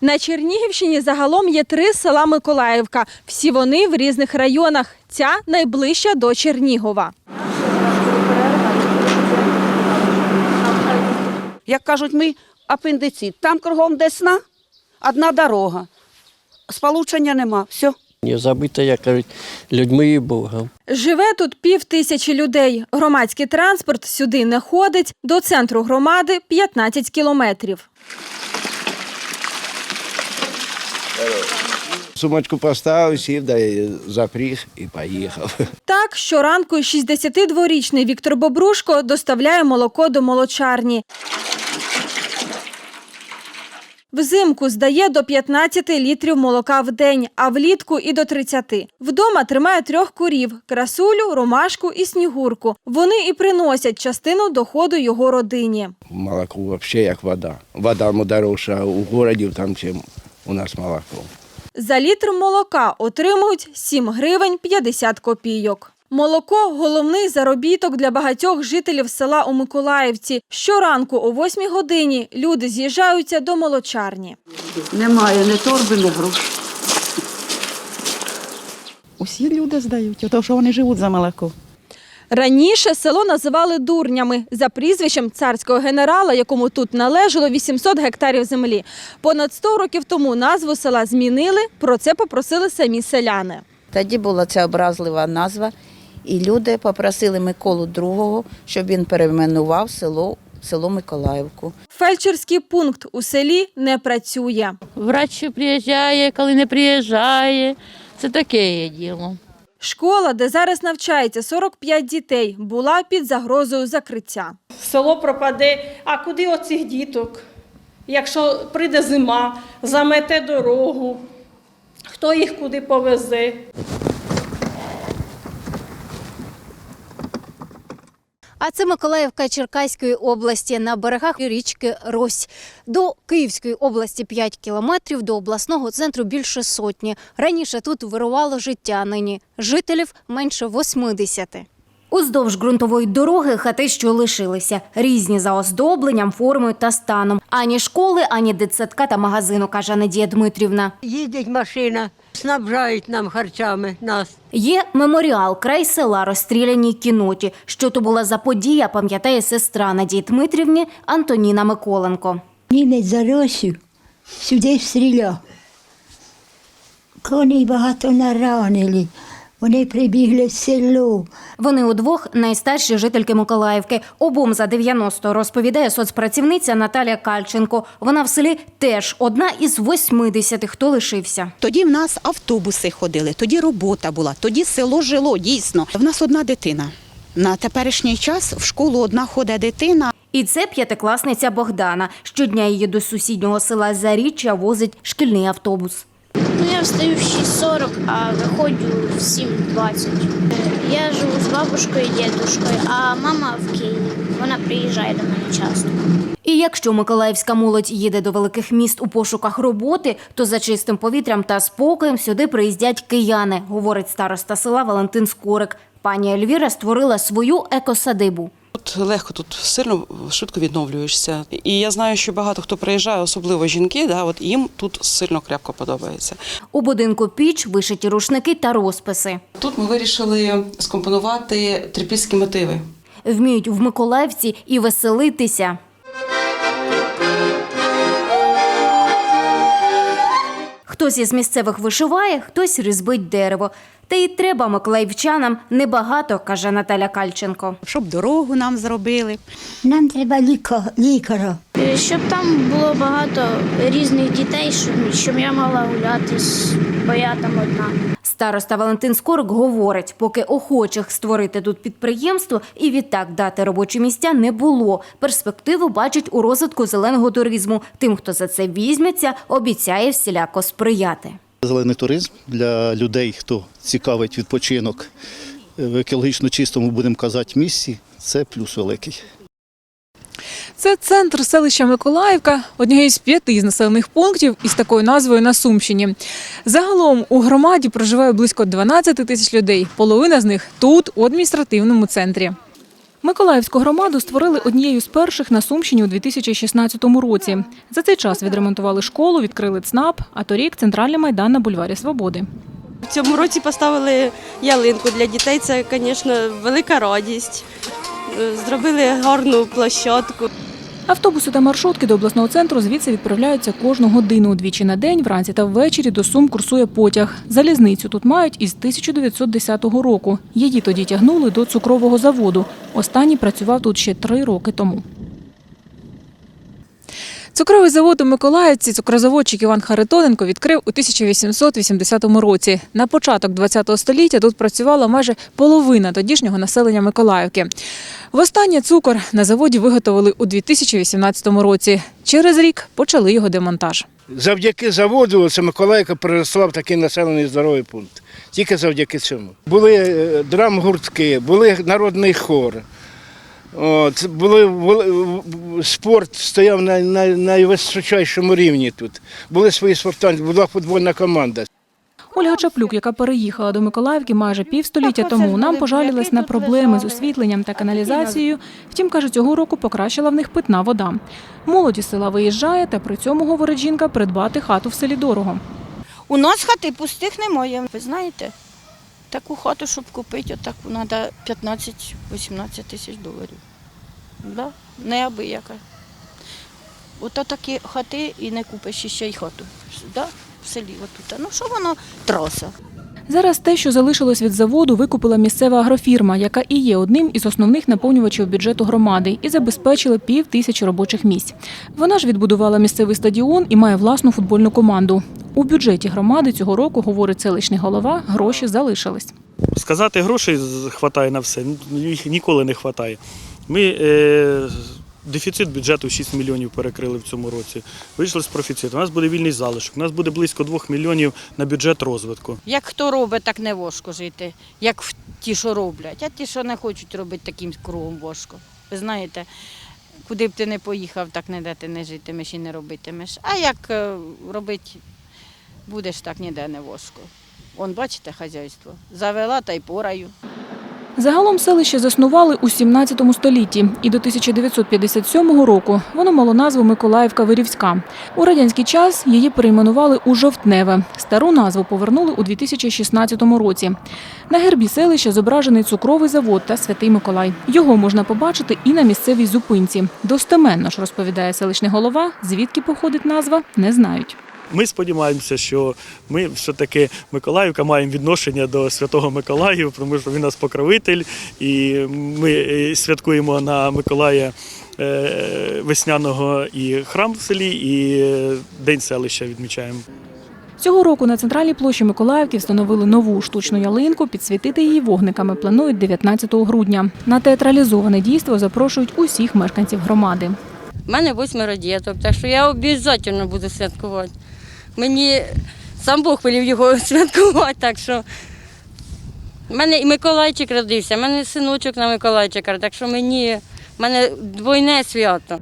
На Чернігівщині загалом є три села Миколаївка. Всі вони в різних районах. Ця найближча до Чернігова. Як кажуть, ми апендицит. Там кругом десна, одна дорога. Сполучення нема. Все. Не забита, як кажуть, людьми і Богом. Живе тут пів тисячі людей. Громадський транспорт сюди не ходить. До центру громади 15 кілометрів. Сумочку поставив, сів, да запріг і поїхав. Так, щоранку 62-річний Віктор Бобрушко доставляє молоко до молочарні. Взимку здає до 15 літрів молока в день, а влітку і до 30. Вдома тримає трьох курів – красулю, ромашку і снігурку. Вони і приносять частину доходу його родині. Молоко взагалі як вода. Вода дорожча у городі, там, чим у нас молоко. За літр молока отримують 7 гривень 50 копійок. Молоко – головний заробіток для багатьох жителів села у Миколаївці. Щоранку о 8 годині люди з'їжджаються до молочарні. Немає ні торби, ні грошей. Усі люди здають, тому що вони живуть за молоко. Раніше село називали дурнями за прізвищем царського генерала, якому тут належало 800 гектарів землі. Понад 100 років тому назву села змінили, про це попросили самі селяни. Тоді була ця образлива назва, і люди попросили Миколу II, щоб він перейменував село, село Миколаївку. Фельдшерський пункт у селі не працює. Врач приїжджає, коли не приїжджає. Це таке є діло. Школа, де зараз навчається 45 дітей, була під загрозою закриття. село пропаде. А куди оцих діток? Якщо прийде зима, замете дорогу, хто їх куди повезе? А це Миколаївка Черкаської області на берегах річки Рось. До Київської області 5 кілометрів, до обласного центру більше сотні. Раніше тут вирувало життя нині. Жителів менше 80. Уздовж ґрунтової дороги хати, що лишилися, різні за оздобленням, формою та станом. Ані школи, ані дитсадка та магазину, каже Надія Дмитрівна. Їздить машина, снабжають нам харчами нас. Є меморіал край села розстріляній кіноті. Що то була за подія, пам'ятає сестра Надії Дмитрівні Антоніна Миколенко. Німець за Росію сюди стріляв. Коней багато наранили. Вони прибігли в село. Вони удвох найстарші жительки Миколаївки. Обом за 90, розповідає соцпрацівниця Наталя Кальченко. Вона в селі теж одна із 80, хто лишився. Тоді в нас автобуси ходили, тоді робота була, тоді село жило дійсно. В нас одна дитина. На теперішній час в школу одна ходить дитина. І це п'ятикласниця Богдана. Щодня її до сусіднього села Заріччя возить шкільний автобус. Я встаю в 6.40, а виходжу в 7.20. Я живу з бабушкою і дідушкою, а мама в Києві. Вона приїжджає до мене часто. І якщо миколаївська молодь їде до великих міст у пошуках роботи, то за чистим повітрям та спокоєм сюди приїздять кияни, говорить староста села Валентин Скорик. Пані Ельвіра створила свою екосадибу. Тут легко, тут сильно швидко відновлюєшся. І я знаю, що багато хто приїжджає, особливо жінки, да, от їм тут сильно крепко подобається. У будинку піч вишиті рушники та розписи. Тут ми вирішили скомпонувати трипільські мотиви. Вміють в Миколаївці і веселитися. Хтось із місцевих вишиває, хтось різбить дерево. Та й треба миколаївчанам небагато, каже Наталя Кальченко. Щоб дорогу нам зробили. Нам треба ліка, лікаря. Щоб там було багато різних дітей, щоб, щоб я мала гуляти, бо я там одна. Староста Валентин Скорик говорить, поки охочих створити тут підприємство і відтак дати робочі місця не було. Перспективу бачить у розвитку зеленого туризму. Тим, хто за це візьметься, обіцяє всіляко сприяти. Зелений туризм для людей, хто цікавить відпочинок в екологічно чистому, будемо казати, місці, це плюс великий. Це центр селища Миколаївка, однієї з п'яти з населених пунктів із такою назвою на Сумщині. Загалом у громаді проживає близько 12 тисяч людей. Половина з них тут, у адміністративному центрі. Миколаївську громаду створили однією з перших на Сумщині у 2016 році. За цей час відремонтували школу, відкрили ЦНАП, а торік центральний майдан на бульварі Свободи. В цьому році поставили ялинку для дітей. Це, звісно, велика радість. Зробили гарну площадку. Автобуси та маршрутки до обласного центру звідси відправляються кожну годину. Двічі на день, вранці та ввечері до Сум курсує потяг. Залізницю тут мають із 1910 року. Її тоді тягнули до цукрового заводу. Останній працював тут ще три роки тому. Цукровий завод у Миколаївці цукрозаводчик Іван Харитоненко відкрив у 1880 році. На початок ХХ століття тут працювала майже половина тодішнього населення Миколаївки. Востаннє цукор на заводі виготовили у 2018 році. Через рік почали його демонтаж. Завдяки заводу це Миколаївка переросла в такий населений здоровий пункт. Тільки завдяки цьому. Були е, драмгуртки, були народний хор. От, були, були- спорт стояв на, на найвисочайшому рівні тут. Були свої спортивні, була футбольна команда. Ольга Чаплюк, яка переїхала до Миколаївки майже півстоліття тому, нам пожалілась на проблеми з освітленням та каналізацією. Втім, каже, цього року покращила в них питна вода. Молоді села виїжджає, та при цьому, говорить жінка, придбати хату в селі дорого. У нас хати пустих немає. Ви знаєте, таку хату, щоб купити, отаку треба 15-18 тисяч доларів. Да? Неабияка. Ото такі хати і не купиш ще й хату. Да? В селі отут. Ну що воно траса. Зараз те, що залишилось від заводу, викупила місцева агрофірма, яка і є одним із основних наповнювачів бюджету громади, і забезпечила пів тисячі робочих місць. Вона ж відбудувала місцевий стадіон і має власну футбольну команду. У бюджеті громади цього року, говорить селищний голова, гроші залишились. Сказати, грошей хватає на все, ніколи не вистачає. Ми е, дефіцит бюджету 6 мільйонів перекрили в цьому році. Вийшли з профіциту. У нас буде вільний залишок. У нас буде близько 2 мільйонів на бюджет розвитку. Як хто робить, так не важко жити, як ті, що роблять. А ті, що не хочуть робити таким кругом важко. Ви знаєте, куди б ти не поїхав, так ніде ти не житимеш і не робитимеш. А як е, робити будеш, так ніде не важко. Он, бачите, хазяйство. Завела та й пораю. Загалом селище заснували у 17 столітті, і до 1957 року воно мало назву Миколаївка Вирівська. У радянський час її перейменували у Жовтневе. Стару назву повернули у 2016 році. На гербі селища зображений цукровий завод та Святий Миколай. Його можна побачити і на місцевій зупинці. Достеменно ж розповідає селищний голова, звідки походить назва, не знають. Ми сподіваємося, що ми все-таки Миколаївка маємо відношення до Святого Миколая, тому що він нас покровитель, і ми е, святкуємо на Миколая е, весняного і храм в селі, і е, День селища відмічаємо. Цього року на центральній площі Миколаївки встановили нову штучну ялинку. Підсвітити її вогниками планують 19 грудня. На театралізоване дійство запрошують усіх мешканців громади. У мене восьмеро діток, так що я обов'язково буду святкувати. Мені сам Бог велів його святкувати, так що в мене і Миколайчик родився, в мене синочок на Миколайчика, так що мені в мене двойне свято.